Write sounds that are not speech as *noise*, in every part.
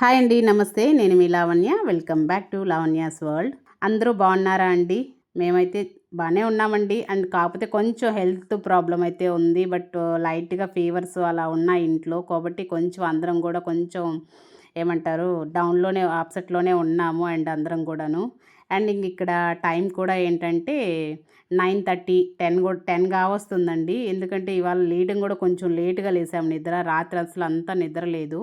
Hi అండి నమస్తే. నేను మీ Lavanya. Welcome back to Lavanya's world. అందరూ బాగున్నారా అండి? మేమైతే బాగానే ఉన్నామండి. అండ్ కాకపోతే కొంచెం హెల్త్ ప్రాబ్లం అయితే ఉంది. బట్ లైట్గా ఫీవర్స్ అలా ఉన్నాయి ఇంట్లో. కాబట్టి కొంచెం అందరం కూడా కొంచెం ఏమంటారు డౌన్లోనే ఆప్సెట్లోనే ఉన్నాము అండ్ అందరం కూడాను. అండ్ ఇంక ఇక్కడ టైం కూడా ఏంటంటే నైన్ థర్టీ టెన్ కూడా టెన్ కావస్తుందండి. ఎందుకంటే ఇవాళ లీడింగ్ కూడా కొంచెం లేట్గా లేసాము. నిద్ర రాత్రి అసలు అంతా నిద్ర లేదు.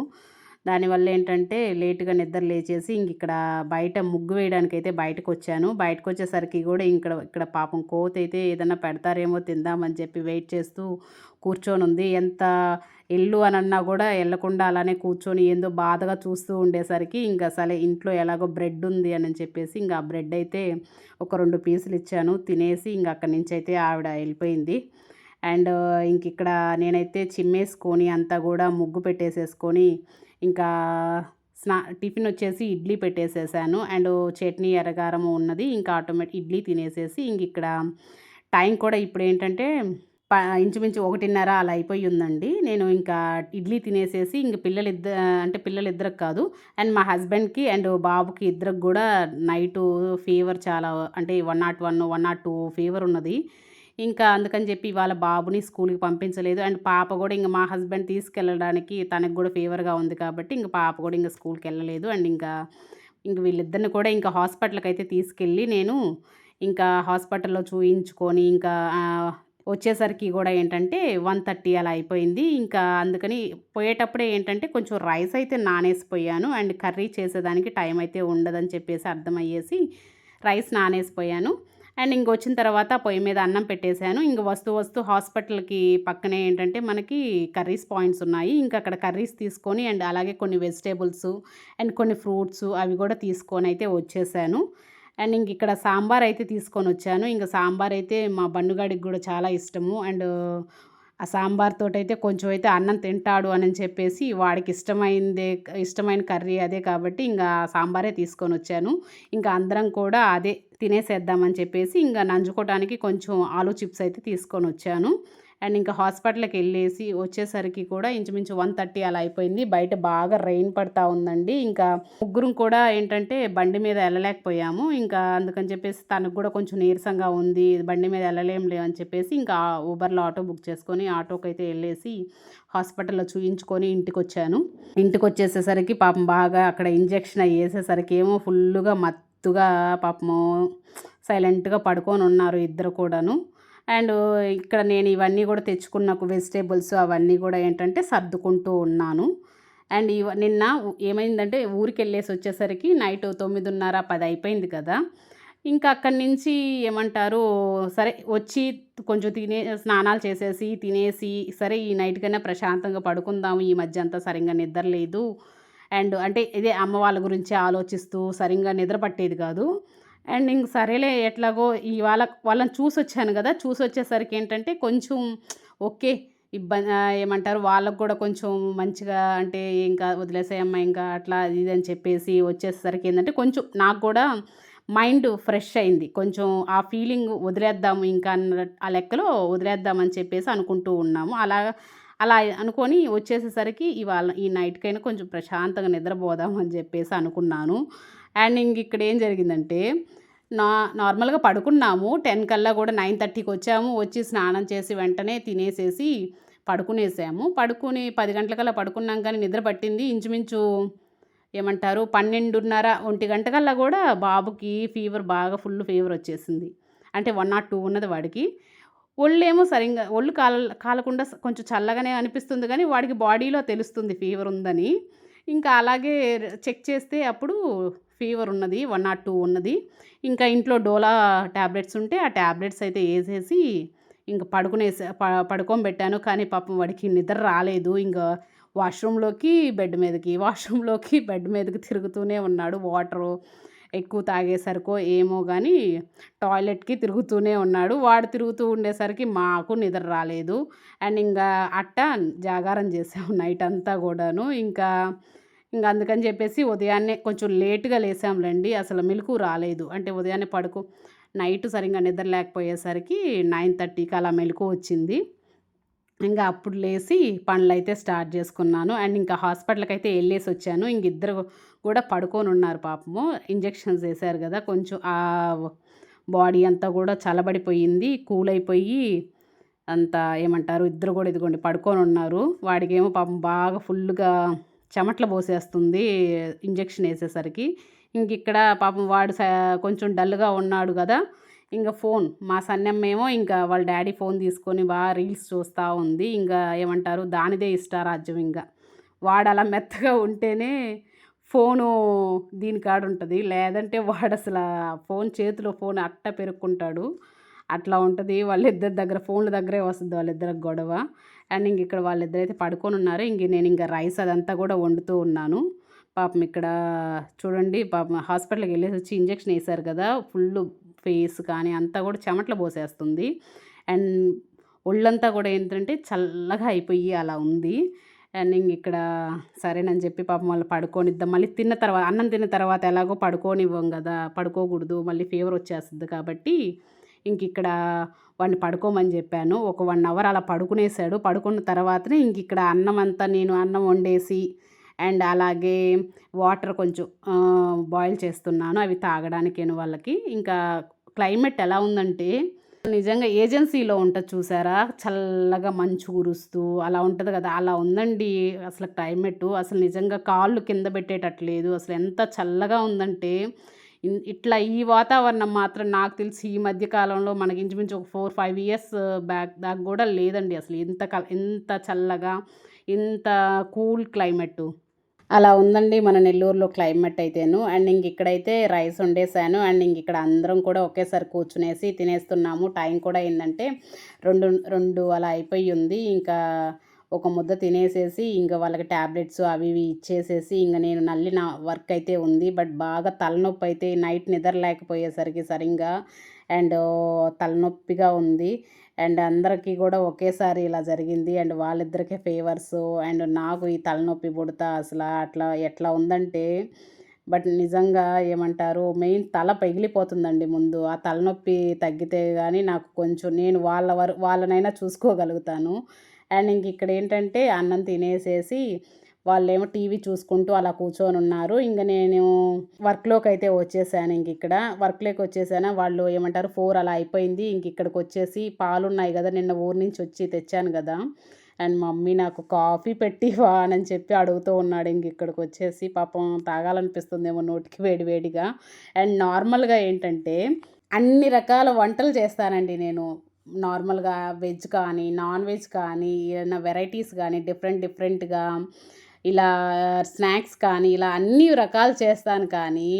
దానివల్ల ఏంటంటే లేటుగా నిద్ర లేచేసి ఇంక ఇక్కడ బయట ముగ్గు వేయడానికి అయితే బయటకు వచ్చాను బయటకు వచ్చేసరికి కూడా ఇక్కడ ఇక్కడ పాపం కోత అయితే ఏదైనా పెడతారేమో తిందామని చెప్పి వెయిట్ చేస్తూ కూర్చొని ఉంది ఎంత ఇల్లు అని అన్నా కూడా వెళ్ళకుండా అలానే కూర్చొని ఏందో బాధగా చూస్తూ ఉండేసరికి ఇంకా సరే ఇంట్లో ఎలాగో బ్రెడ్ ఉంది అని చెప్పేసి ఇంకా ఆ బ్రెడ్ అయితే ఒక రెండు పీసులు ఇచ్చాను. తినేసి ఇంక అక్కడి నుంచి అయితే ఆవిడ వెళ్ళిపోయింది. అండ్ ఇంక ఇక్కడ నేనైతే చిమ్మేసుకొని అంతా కూడా ముగ్గు పెట్టేసేసుకొని ఇంకా స్నా టిఫిన్ వచ్చేసి ఇడ్లీ పెట్టేసేసాను. అండ్ చట్నీ ఎర్రగారము ఉన్నది ఇంకా ఆటోమేటిక్ ఇడ్లీ తినేసేసి ఇంక ఇక్కడ టైం కూడా ఇప్పుడు ఏంటంటే ప ఇంచుమించు ఒకటిన్నర అలా అయిపోయి ఉందండి. నేను ఇంకా ఇడ్లీ తినేసేసి ఇంక పిల్లలిద్ద అంటే పిల్లలు ఇద్దరికి కాదు అండ్ మా హస్బెండ్కి అండ్ బాబుకి ఇద్దరికి కూడా నైటు ఫీవర్ చాలా అంటే one nought one one nought two fever ఉన్నది. ఇంకా అందుకని చెప్పి ఇవాళ బాబుని స్కూల్కి పంపించలేదు. అండ్ పాప కూడా ఇంకా మా హస్బెండ్ తీసుకెళ్ళడానికి తనకు కూడా ఫీవర్గా ఉంది కాబట్టి ఇంకా పాప కూడా ఇంకా స్కూల్కి వెళ్ళలేదు. అండ్ ఇంకా ఇంక వీళ్ళిద్దరిని కూడా ఇంకా హాస్పిటల్కి అయితే తీసుకెళ్ళి నేను ఇంకా హాస్పిటల్లో చూయించుకొని ఇంకా వచ్చేసరికి కూడా ఏంటంటే వన్ థర్టీ అలా అయిపోయింది. ఇంకా అందుకని పోయేటప్పుడే ఏంటంటే కొంచెం రైస్ అయితే నానేసిపోయాను. అండ్ కర్రీ చేసేదానికి టైం అయితే ఉండదని చెప్పేసి అర్థమయ్యేసి రైస్ నానేసిపోయాను. అండ్ ఇంక వచ్చిన తర్వాత పొయ్యి మీద అన్నం పెట్టేశాను. ఇంక వస్తూ వస్తూ హాస్పిటల్కి పక్కనే ఏంటంటే మనకి కర్రీస్ పాయింట్స్ ఉన్నాయి. ఇంకా అక్కడ కర్రీస్ తీసుకొని అండ్ అలాగే కొన్ని వెజిటేబుల్స్ అండ్ కొన్ని ఫ్రూట్స్ అవి కూడా తీసుకొని అయితే వచ్చేసాను. అండ్ ఇంక ఇక్కడ సాంబార్ అయితే తీసుకొని వచ్చాను. ఇంకా సాంబార్ అయితే మా బండుగాడికి కూడా చాలా ఇష్టము. అండ్ ఆ సాంబార్తో అయితే కొంచెం అయితే అన్నం తింటాడు అని చెప్పేసి వాడికి ఇష్టమైందే ఇష్టమైన కర్రీ అదే కాబట్టి ఇంకా సాంబారే తీసుకొని వచ్చాను. ఇంకా అందరం కూడా అదే తినేసేద్దామని చెప్పేసి ఇంకా నంజుకోవడానికి కొంచెం ఆలు చిప్స్ అయితే తీసుకొని వచ్చాను. అండ్ ఇంకా హాస్పిటల్కి వెళ్ళేసి వచ్చేసరికి కూడా ఇంచుమించు వన్ థర్టీ అలా అయిపోయింది. బయట బాగా రెయిన్ పడతా ఉందండి. ఇంకా ముగ్గురం కూడా ఏంటంటే బండి మీద వెళ్ళలేకపోయాము ఇంకా అందుకని చెప్పేసి తనకు కూడా కొంచెం నీరసంగా ఉంది. బండి మీద వెళ్ళలేం లే అని చెప్పేసి ఇంకా ఊబర్లో ఆటో బుక్ చేసుకొని ఆటోకి అయితే వెళ్ళేసి హాస్పిటల్లో చూయించుకొని ఇంటికి వచ్చాను ఇంటికి వచ్చేసేసరికి పాపం బాగా అక్కడ ఇంజెక్షన్ వేసేసరికి ఏమో ఫుల్గా మత్తుగా పాపము సైలెంట్గా పడుకొని ఉన్నారు ఇద్దరు కూడాను. అండ్ ఇక్కడ నేను ఇవన్నీ కూడా తెచ్చుకున్న వెజిటేబుల్స్ అవన్నీ కూడా ఏంటంటే సర్దుకుంటూ ఉన్నాను. అండ్ ఇవ నిన్న ఏమైందంటే ఊరికి వెళ్ళేసి వచ్చేసరికి నైట్ తొమ్మిదిన్నర పది అయిపోయింది కదా. ఇంకా అక్కడి నుంచి ఏమంటారు సరే వచ్చి కొంచెం తినే స్నానాలు చేసేసి తినేసి సరే ఈ నైట్ కన్నా ప్రశాంతంగా పడుకుందాము ఈ మధ్య అంతా సరిగ్గా నిద్ర లేదు. అండ్ అంటే ఇదే అమ్మ వాళ్ళ గురించి ఆలోచిస్తూ సరిగ్గా నిద్ర పట్టేది కాదు. అండ్ ఇంక సరేలే ఎట్లాగో ఇవాళ వాళ్ళని చూసి వచ్చాను కదా చూసి వచ్చేసరికి ఏంటంటే కొంచెం ఓకే ఇబ్బంది ఏమంటారు వాళ్ళకు కూడా కొంచెం మంచిగా అంటే ఇంకా వదిలేసేయమ్మ ఇంకా అట్లా ఇది అని చెప్పేసి వచ్చేసరికి ఏంటంటే కొంచెం నాకు కూడా మైండ్ ఫ్రెష్ అయింది. కొంచెం ఆ ఫీలింగ్ వదిలేద్దాము ఇంకా ఆ లెక్కలో వదిలేద్దామని చెప్పేసి అనుకుంటూ ఉన్నాము. అలా అలా అనుకొని వచ్చేసేసరికి ఇవాళ ఈ నైట్కైనా కొంచెం ప్రశాంతంగా నిద్రపోదాం అని చెప్పేసి అనుకున్నాను. అండ్ ఇంక ఇక్కడ ఏం జరిగిందంటే నా నార్మల్గా పడుకున్నాము. టెన్ కల్లా కూడా నైన్ థర్టీకి వచ్చాము. వచ్చి స్నానం చేసి వెంటనే తినేసేసి పడుకునేసాము. పడుకుని పది గంటలకల్లా పడుకున్నాం కానీ నిద్ర పట్టింది. ఇంచుమించు ఏమంటారు? పన్నెండున్నర ఒంటి గంటకల్లా కూడా బాబుకి ఫీవర్ బాగా ఫుల్ ఫీవర్ వచ్చేసింది. అంటే వన్ నాట్ టూ ఉన్నది వాడికి. ఒళ్ళు ఏమో సరిగ్గా ఒళ్ళు కాల కాలకుండా కొంచెం చల్లగానే అనిపిస్తుంది కానీ వాడికి బాడీలో తెలుస్తుంది ఫీవర్ ఉందని. ఇంకా అలాగే చెక్ చేస్తే అప్పుడు ఫీవర్ ఉన్నది వన్ నాట్ టూ ఉన్నది. ఇంకా ఇంట్లో డోలా ట్యాబ్లెట్స్ ఉంటే ఆ ట్యాబ్లెట్స్ అయితే వేసేసి ఇంకా పడుకునేసా పడుకోబెట్టాను. పెట్టాను కానీ పాపం వాడికి నిద్ర రాలేదు. ఇంకా వాష్రూమ్లోకి బెడ్ మీదకి వాష్రూమ్లోకి బెడ్ మీదకి తిరుగుతూనే ఉన్నాడు. వాటరు ఎక్కువ తాగేసరికో ఏమో కానీ టాయిలెట్కి తిరుగుతూనే ఉన్నాడు. వాడు తిరుగుతూ ఉండేసరికి మాకు నిద్ర రాలేదు. అండ్ ఇంకా అట్ట జాగారం చేసాము నైట్ అంతా కూడాను. ఇంకా ఇంకా అందుకని చెప్పేసి ఉదయాన్నే కొంచెం లేటుగా లేసాంలేండి. అసలు మెలకు రాలేదు. అంటే ఉదయాన్నే పడుకో నైట్ సరిగ్గా నిద్ర లేకపోయేసరికి నైన్ థర్టీకి అలా మెలకు వచ్చింది. ఇంకా అప్పుడు లేసి పనులైతే స్టార్ట్ చేసుకున్నాను. అండ్ ఇంకా హాస్పిటల్కి అయితే వెళ్ళేసి వచ్చాను. ఇంక ఇద్దరు కూడా పడుకొని ఉన్నారు పాపము. ఇంజెక్షన్స్ వేశారు కదా కొంచెం ఆ బాడీ అంతా కూడా చల్లబడిపోయింది. కూల్ అయిపోయి అంత ఏమంటారు ఇద్దరు కూడా ఇదిగోండి పడుకొని ఉన్నారు. వాడికేమో పాపం బాగా ఫుల్గా చెమట్లు పోసేస్తుంది ఇంజెక్షన్ వేసేసరికి. ఇంక ఇక్కడ పాపం వాడు స- కొంచెం డల్గా ఉన్నాడు కదా. ఇంకా ఫోన్ మా సన్నమ్మేమో ఇంకా వాళ్ళ డాడీ ఫోన్ తీసుకొని బాగా రీల్స్ చూస్తూ ఉంది. ఇంకా ఏమంటారు దానిదే ఇష్టారాజ్యం ఇంకా. వాడు అలా మెత్తగా ఉంటేనే ఫోను దీని కాడ ఉంటుంది. లేదంటే వాడు అసలు ఫోన్ చేతిలో ఫోన్ అట్ట పెరుక్కుంటాడు. అట్లా ఉంటుంది. వాళ్ళిద్దరి దగ్గర ఫోన్ల దగ్గరే వస్తుంది వాళ్ళిద్దరికి గొడవ. అండ్ ఇంక ఇక్కడ వాళ్ళిద్దరైతే పడుకొని ఉన్నారు. ఇంక నేను ఇంకా రైస్ అదంతా కూడా వండుతూ ఉన్నాను. పాపం ఇక్కడ చూడండి పాపం హాస్పిటల్కి వెళ్ళేసి వచ్చి ఇంజెక్షన్ వేశారు కదా ఫుల్ ఫేస్ కానీ అంతా కూడా చెమటలు పోసేస్తుంది. అండ్ ఒళ్ళంతా కూడా ఏంటంటే చల్లగా అయిపోయి అలా ఉంది. అండ్ ఇంక ఇక్కడ సరేనని చెప్పి పాపం వాళ్ళు పడుకోనిద్దాం. మళ్ళీ తిన్న తర్వాత అన్నం తిన్న తర్వాత ఎలాగో పడుకోనివ్వం కదా పడుకోకూడదు మళ్ళీ ఫీవర్ వచ్చేస్తుంది కాబట్టి ఇంక ఇక్కడ వాడిని పడుకోమని చెప్పాను. ఒక వన్ అవర్ అలా పడుకునేసాడు పడుకున్న తర్వాతనే ఇంక ఇక్కడ అన్నం అంతా నేను అన్నం వండేసి అండ్ అలాగే వాటర్ కొంచెం బాయిల్ చేస్తున్నాను. అవి తాగడానికేను వాళ్ళకి. ఇంకా క్లైమేట్ ఎలా ఉందంటే నిజంగా ఏజెన్సీలో ఉంటుంది చూసారా? చల్లగా మంచు కురుస్తూ అలా ఉంటుంది కదా. అలా ఉందండి అసలు క్లైమేట్. అసలు నిజంగా కాళ్ళు కింద పెట్టేటట్లేదు. అసలు ఎంత చల్లగా ఉందంటే ఇట్లా ఈ వాతావరణం మాత్రం నాకు తెలిసి ఈ మధ్య కాలంలో మనకి ఇంచుమించు ఒక ఫోర్ ఫైవ్ ఇయర్స్ బ్యాక్ దాకా కూడా లేదండి అసలు. ఎంత క ఎంత చల్లగా ఇంత కూల్ క్లైమేట్ అలా ఉందండి మన నెల్లూరులో క్లైమేట్ అయితేను. అండ్ ఇంక ఇక్కడైతే రైస్ వండేసాను. అండ్ ఇంక ఇక్కడ అందరం కూడా ఒకేసారి కూర్చునేసి తినేస్తున్నాము. టైం కూడా ఏంటంటే రెండు రెండు అలా అయిపోయి ఉంది. ఇంకా ఒక ముద్ద తినేసేసి ఇంకా వాళ్ళకి ట్యాబ్లెట్స్ అవి ఇవి ఇచ్చేసేసి ఇంకా నేను నల్లి నా వర్క్ అయితే ఉంది. బట్ బాగా తలనొప్పి అయితే నైట్ నిద్ర లేకపోయేసరికి సరిగ్గా అండ్ తలనొప్పిగా ఉంది. అండ్ అందరికీ కూడా ఒకేసారి ఇలా జరిగింది. అండ్ వాళ్ళిద్దరికే ఫేవర్స్ అండ్ నాకు ఈ తలనొప్పి పుడతా అసలు అట్లా ఎట్లా ఉందంటే బట్ నిజంగా ఏమంటారు మెయిన్ తల పగిలిపోతుందండి ముందు. ఆ తలనొప్పి తగ్గితే కానీ నాకు కొంచెం నేను వాళ్ళ వర వాళ్ళనైనా చూసుకోగలుగుతాను. అండ్ ఇంక ఇక్కడ ఏంటంటే అన్నం తినేసేసి వాళ్ళేమో టీవీ చూసుకుంటూ అలా కూర్చొని ఉన్నారు. ఇంకా నేను వర్క్లోకి అయితే వచ్చేసాను ఇంక ఇక్కడ. వర్క్లోకి వచ్చేసాను. వాళ్ళు ఏమంటారు ఫోర్ అలా అయిపోయింది. ఇంక ఇక్కడికి వచ్చేసి పాలు ఉన్నాయి కదా నిన్న ఊరి నుంచి వచ్చి తెచ్చాను కదా. అండ్ మమ్మీ నాకు కాఫీ పెట్టివా అని చెప్పి అడుగుతూ ఉన్నాడు. ఇంక ఇక్కడికి వచ్చేసి పాపం తాగాలనిపిస్తుందేమో నోటికి వేడి వేడిగా. అండ్ నార్మల్గా ఏంటంటే అన్ని రకాల వంటలు చేస్తానండి నేను. నార్మల్గా వెజ్ కానీ నాన్ వెజ్ కానీ ఏదైనా వెరైటీస్ కానీ డిఫరెంట్ డిఫరెంట్గా ఇలా స్నాక్స్ కానీ ఇలా అన్ని రకాలు చేస్తాను కానీ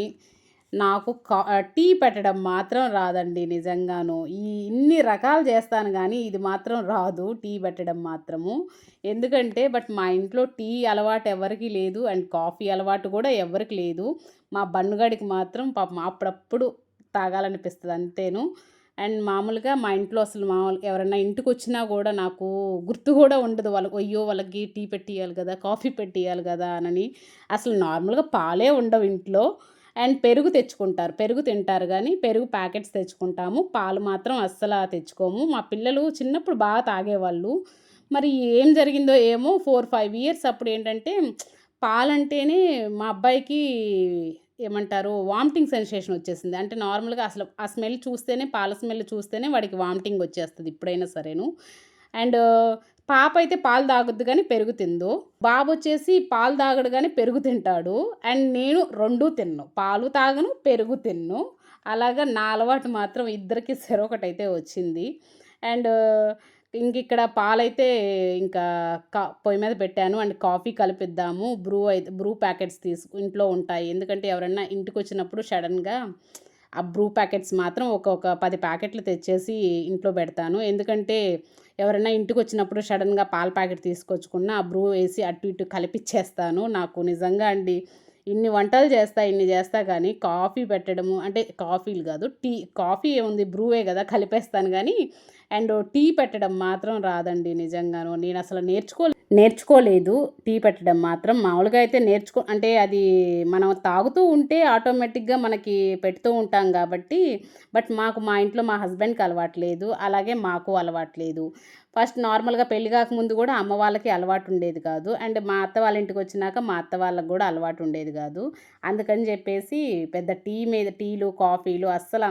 నాకు కా టీ పెట్టడం మాత్రం రాదండి నిజంగాను. ఈ ఇన్ని రకాలు చేస్తాను కానీ ఇది మాత్రం రాదు టీ పెట్టడం మాత్రము. ఎందుకంటే బట్ మా ఇంట్లో టీ అలవాటు ఎవరికి లేదు అండ్ కాఫీ అలవాటు కూడా ఎవరికి లేదు. మా బన్నుగాడికి మాత్రం పాపం అప్పుడప్పుడు తాగాలనిపిస్తుంది అంతేను. అండ్ మామూలుగా మా ఇంట్లో అసలు మామూలు ఎవరైనా ఇంటికి వచ్చినా కూడా నాకు గుర్తు కూడా ఉండదు. వాళ్ళకి అయ్యో వాళ్ళకి టీ పెట్టియాలి కదా కాఫీ పెట్టియాలి కదా అని అసలు నార్మల్గా పాలే ఉండవు ఇంట్లో. అండ్ పెరుగు తెచ్చుకుంటారు పెరుగు తింటారు కానీ పెరుగు ప్యాకెట్స్ తెచ్చుకుంటాము. పాలు మాత్రం అస్సలు తెచ్చుకోము. మా పిల్లలు చిన్నప్పుడు బాగా తాగేవాళ్ళు. మరి ఏం జరిగిందో ఏమో ఫోర్ ఫైవ్ ఇయర్స్ అప్పుడు ఏంటంటే పాలంటేనే మా అబ్బాయికి ఏమంటారు వామిటింగ్ సెన్సేషన్ వచ్చేసింది. అంటే నార్మల్గా అసలు ఆ స్మెల్ చూస్తేనే పాల స్మెల్ చూస్తేనే వాడికి వామిటింగ్ వచ్చేస్తుంది ఇప్పుడైనా సరేను. అండ్ పాప అయితే పాలు తాగొద్దు కానీ పెరుగు తిందు. బాబు వచ్చేసి పాలు తాగడు కానీ పెరుగు తింటాడు. అండ్ నేను రెండు తిన్ను. పాలు తాగను పెరుగు తిన్ను. అలాగా నా అలవాటు మాత్రం ఇద్దరికి *laughs* సెరొకటైతే వచ్చింది. అండ్ ఇంక ఇక్కడ పాలైతే ఇంకా కా పొయ్యి మీద పెట్టాను. అండ్ కాఫీ కలిపిద్దాము. బ్రూ అయితే బ్రూ ప్యాకెట్స్ తీసుకు ఇంట్లో ఉంటాయి. ఎందుకంటే ఎవరన్నా ఇంటికి వచ్చినప్పుడు సడన్గా ఆ బ్రూ ప్యాకెట్స్ మాత్రం ఒక ఒక పది ప్యాకెట్లు తెచ్చేసి ఇంట్లో పెడతాను. ఎందుకంటే ఎవరైనా ఇంటికి వచ్చినప్పుడు సడన్గా పాల ప్యాకెట్ తీసుకొచ్చుకున్న ఆ బ్రూ వేసి అటు ఇటు కలిపిచ్చేస్తాను. నాకు నిజంగా అండి ఇన్ని వంటలు చేస్తా ఇన్ని చేస్తా కానీ కాఫీ పెట్టడము అంటే కాఫీలు కాదు టీ కాఫీ ఏముంది బ్రూవే కదా కలిపేస్తాను కానీ అండ్ టీ పెట్టడం మాత్రం రాదండి నిజంగాను. నేను అసలు నేర్చుకో నేర్చుకోలేదు టీ పెట్టడం మాత్రం. మామూలుగా అయితే నేర్చుకో అంటే అది మనం తాగుతూ ఉంటే ఆటోమేటిక్గా మనకి పెడుతూ ఉంటాం కాబట్టి బట్ మాకు మా ఇంట్లో మా హస్బెండ్కి అలవాట్లేదు అలాగే మాకు అలవాట్లేదు ఫస్ట్ నార్మల్గా పెళ్ళి కాకముందు కూడా అమ్మ వాళ్ళకి అలవాటు ఉండేది కాదు. అండ్ మా అత్త వాళ్ళ ఇంటికి వచ్చినాక మా అత్త వాళ్ళకి కూడా అలవాటు ఉండేది కాదు. అందుకని చెప్పేసి పెద్ద టీ మీద టీలు కాఫీలు అస్సలు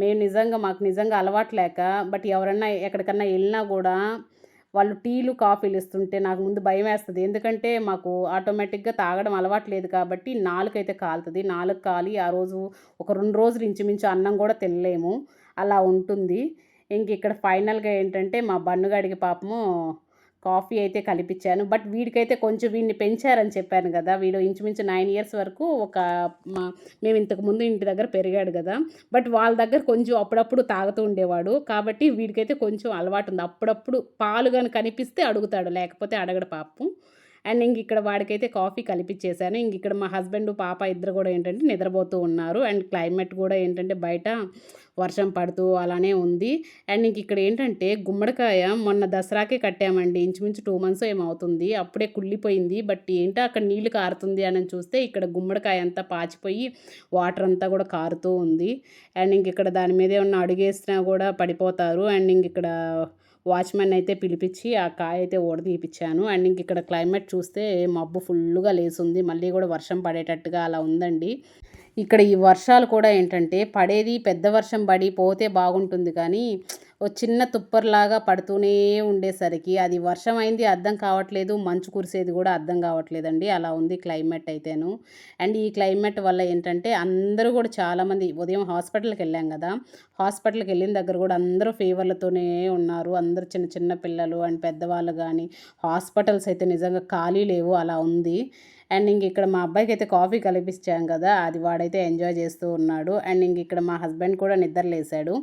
మేము నిజంగా మాకు నిజంగా అలవాటు లేక బట్ ఎవరన్నా ఎక్కడికన్నా వెళ్ళినా కూడా వాళ్ళు టీలు కాఫీలు ఇస్తుంటే నాకు ముందు భయం వేస్తుంది. ఎందుకంటే మాకు ఆటోమేటిక్గా తాగడం అలవాటు లేదు కాబట్టి నాలుకైతే కాలుతుంది. నాలుగు కాలి ఆ రోజు ఒక రెండు రోజులు ఇంచుమించు అన్నం కూడా తినలేము. అలా ఉంటుంది. ఇంక ఇక్కడ ఫైనల్గా ఏంటంటే మా బన్నుగాడికి పాపము కాఫీ అయితే కలిపించాను. బట్ వీడికైతే కొంచెం వీడిని పెంచారని చెప్పాను కదా. వీడు ఇంచుమించు నైన్ ఇయర్స్ వరకు ఒక మా మేము ఇంతకు ముందు ఇంటి దగ్గర పెరిగాడు కదా. బట్ వాళ్ళ దగ్గర కొంచెం అప్పుడప్పుడు తాగుతూ ఉండేవాడు. కాబట్టి వీడికైతే కొంచెం అలవాటు ఉంది. అప్పుడప్పుడు పాలు కానీ కనిపిస్తే అడుగుతాడు. లేకపోతే అడగడు పాపం. అండ్ ఇంక ఇక్కడ వాడికైతే కాఫీ కలిపించేశాను ఇంక ఇక్కడ మా హస్బెండ్ పాప ఇద్దరు కూడా ఏంటంటే నిద్రపోతూ ఉన్నారు. అండ్ క్లైమేట్ కూడా ఏంటంటే బయట వర్షం పడుతూ అలానే ఉంది. అండ్ ఇంక ఇక్కడ ఏంటంటే గుమ్మడికాయ మొన్న దసరాకే కట్టామండి. ఇంచుమించు టూ మంత్స్ ఏమవుతుంది. అప్పుడే కుళ్ళిపోయింది. బట్ ఏంటో అక్కడ నీళ్ళు కారుతుంది అని చూస్తే ఇక్కడ గుమ్మడికాయ అంతా పాచిపోయి వాటర్ అంతా కూడా కారుతూ ఉంది. అండ్ ఇంక ఇక్కడ దాని మీదే ఉన్న అడుగేసినా కూడా పడిపోతారు. అండ్ ఇంక ఇక్కడ వాచ్మెన్ అయితే పిలిపించి ఆ కాయ అయితే ఓడదీపించాను అండ్ ఇంక ఇక్కడ క్లైమేట్ చూస్తే మబ్బు ఫుల్గా లేసుంది. మళ్ళీ కూడా వర్షం పడేటట్టుగా అలా ఉందండి. ఇక్కడ ఈ వర్షాలు కూడా ఏంటంటే పడేది పెద్ద వర్షం పడి పోతే బాగుంటుంది కానీ ఓ చిన్న తుప్పర్లాగా పడుతూనే ఉండేసరికి అది వర్షం అయింది అర్థం కావట్లేదు. మంచు కురిసేది కూడా అర్థం కావట్లేదండి. అలా ఉంది క్లైమేట్ అయితేను. అండ్ ఈ క్లైమేట్ వల్ల ఏంటంటే అందరూ కూడా చాలామంది ఉదయం హాస్పిటల్కి వెళ్ళాం కదా. హాస్పిటల్కి వెళ్ళిన దగ్గర కూడా అందరూ ఫీవర్లతోనే ఉన్నారు. అందరూ చిన్న చిన్న పిల్లలు అండ్ పెద్దవాళ్ళు కానీ హాస్పిటల్స్ అయితే నిజంగా ఖాళీ లేవు అలా ఉంది. అండ్ ఇంక ఇక్కడ మా అబ్బాయికి అయితే కాఫీ కలిపించాం కదా అది వాడైతే ఎంజాయ్ చేస్తూ ఉన్నాడు. అండ్ ఇంక ఇక్కడ మా హస్బెండ్ కూడా నిద్రలేశాడు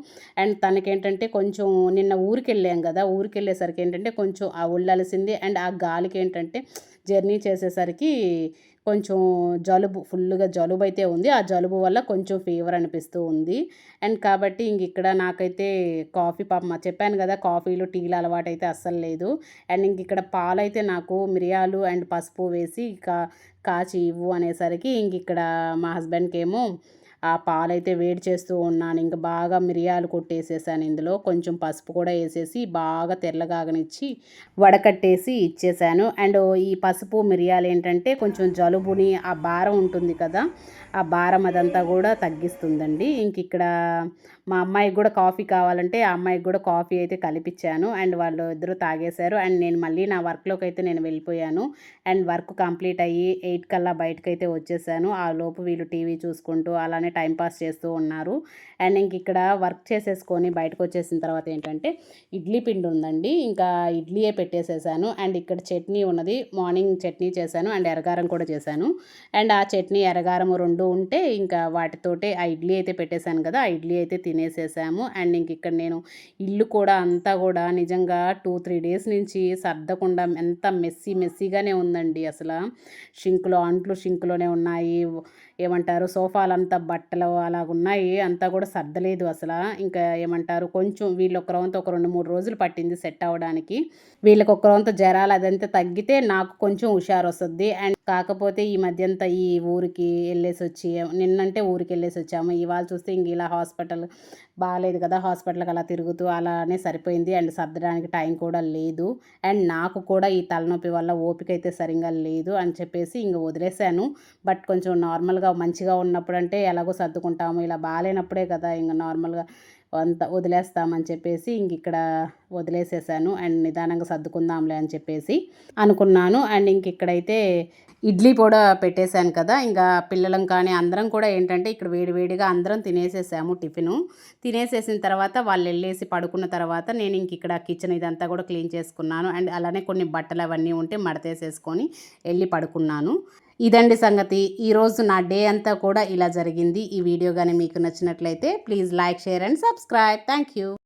అండ్ తనకేంటంటే కొంచెం నిన్న ఊరికి వెళ్ళాం కదా ఊరికి వెళ్ళేసరికి ఏంటంటే కొంచెం ఆ ఒళ్ళలిసింది అండ్ ఆ గాలికి ఏంటంటే జర్నీ చేసేసరికి కొంచెం జలుబు ఫుల్గా జలుబు అయితే ఉంది. ఆ జలుబు వల్ల కొంచెం ఫీవర్ అనిపిస్తూ ఉంది. అండ్ కాబట్టి ఇంక ఇక్కడ నాకైతే కాఫీ పాప చెప్పాను కదా కాఫీలు టీలు అలవాటు అయితే అస్సలు లేదు. అండ్ ఇంక ఇక్కడ పాలైతే నాకు మిరియాలు అండ్ పసుపు వేసి కా కాచి ఇవ్వు అనేసరికి ఇంక ఇక్కడ మా హస్బెండ్కి ఏమో ఆ పాలైతే వేడి చేస్తూ ఉన్నాను. ఇంకా బాగా మిరియాలు కొట్టేసేసాను ఇందులో. కొంచెం పసుపు కూడా వేసేసి బాగా తెల్లగాగనిచ్చి వడకట్టేసి ఇచ్చేసాను. అండ్ ఈ పసుపు మిరియాలు ఏంటంటే కొంచెం జలుబుని ఆ భారం ఉంటుంది కదా ఆ భారం అదంతా కూడా తగ్గిస్తుందండి. ఇంక ఇక్కడ మా అమ్మాయికి కూడా కాఫీ కావాలంటే ఆ అమ్మాయికి కూడా కాఫీ అయితే కలిపించాను అండ్ వాళ్ళు ఇద్దరు తాగేశారు. అండ్ నేను మళ్ళీ నా వర్క్లోకి అయితే నేను వెళ్ళిపోయాను. అండ్ వర్క్ కంప్లీట్ అయ్యి ఎయిట్ కల్లా బయటకు అయితే వచ్చేసాను. ఆ లోపు వీళ్ళు టీవీ చూసుకుంటూ అలానే టైంపాస్ చేస్తూ ఉన్నారు. అండ్ ఇంక ఇక్కడ వర్క్ చేసేసుకొని బయటకు వచ్చేసిన తర్వాత ఏంటంటే ఇడ్లీ పిండి ఉందండి. ఇంకా ఇడ్లీయే పెట్టేసేసాను. అండ్ ఇక్కడ చట్నీ ఉన్నది. మార్నింగ్ చట్నీ చేశాను. అండ్ ఎరగారం కూడా చేశాను. అండ్ ఆ చట్నీ ఎరగారం రెండు ఉంటే ఇంకా వాటితోటే ఆ ఇడ్లీ అయితే పెట్టేశాను కదా. ఆ ఇడ్లీ అయితే తినేసేసాము. అండ్ ఇంక ఇక్కడ నేను ఇల్లు కూడా అంతా కూడా నిజంగా టూ త్రీ డేస్ నుంచి సర్దకుండా ఎంత మెస్సీ మెస్సీగానే ఉందండి. అసలు షింకులో అంట్లు షింకులోనే ఉన్నాయి. ఏమంటారు సోఫాలంతా బట్టలు అలాగున్నాయి అంతా కూడా సర్దలేదు అసలు. ఇంకా ఏమంటారు కొంచెం వీళ్ళు ఒక రవంత ఒక రెండు మూడు రోజులు పట్టింది సెట్ అవ్వడానికి. వీళ్ళకి ఒక జ్వరాలు అదంతా తగ్గితే నాకు కొంచెం హుషారు వస్తుంది అండ్ కాకపోతే ఈ మధ్యంతా ఈ ఊరికి వెళ్ళేసి వచ్చి నిన్నంటే ఊరికి వెళ్ళేసి వచ్చాము. ఇవాళ చూస్తే ఇంక ఇలా హాస్పిటల్ బాగాలేదు కదా హాస్పిటల్కి అలా తిరుగుతూ అలానే సరిపోయింది. అండ్ సర్దడానికి టైం కూడా లేదు. అండ్ నాకు కూడా ఈ తలనొప్పి వల్ల ఓపిక అయితే సరిగా లేదు అని చెప్పేసి ఇంక వదిలేశాను. బట్ కొంచెం నార్మల్గా మంచిగా ఉన్నప్పుడు అంటే ఎలాగో సర్దుకుంటాము. ఇలా బాగాలేనప్పుడే కదా ఇంక నార్మల్గా అంత వదిలేస్తామని చెప్పేసి ఇంక ఇక్కడ వదిలేసేసాను. అండ్ నిదానంగా సర్దుకుందాంలే అని చెప్పేసి అనుకున్నాను. అండ్ ఇంక ఇక్కడైతే ఇడ్లీ కూడా పెట్టేశాను కదా. ఇంకా పిల్లలం కానీ అందరం కూడా ఏంటంటే ఇక్కడ వేడివేడిగా అందరం తినేసేసాము టిఫిను. తినేసేసిన తర్వాత వాళ్ళు వెళ్ళేసి పడుకున్న తర్వాత నేను ఇంక ఇక్కడ కిచెన్ ఇదంతా కూడా క్లీన్ చేసుకున్నాను. అండ్ అలానే కొన్ని బట్టలు అవన్నీ ఉంటే మడతేసేసుకొని వెళ్ళి పడుకున్నాను. ఇదండి సంగతి. ఈరోజు నా డే అంతా కూడా ఇలా జరిగింది. ఈ వీడియో కానీ మీకు నచ్చినట్లయితే please like share and subscribe. Thank you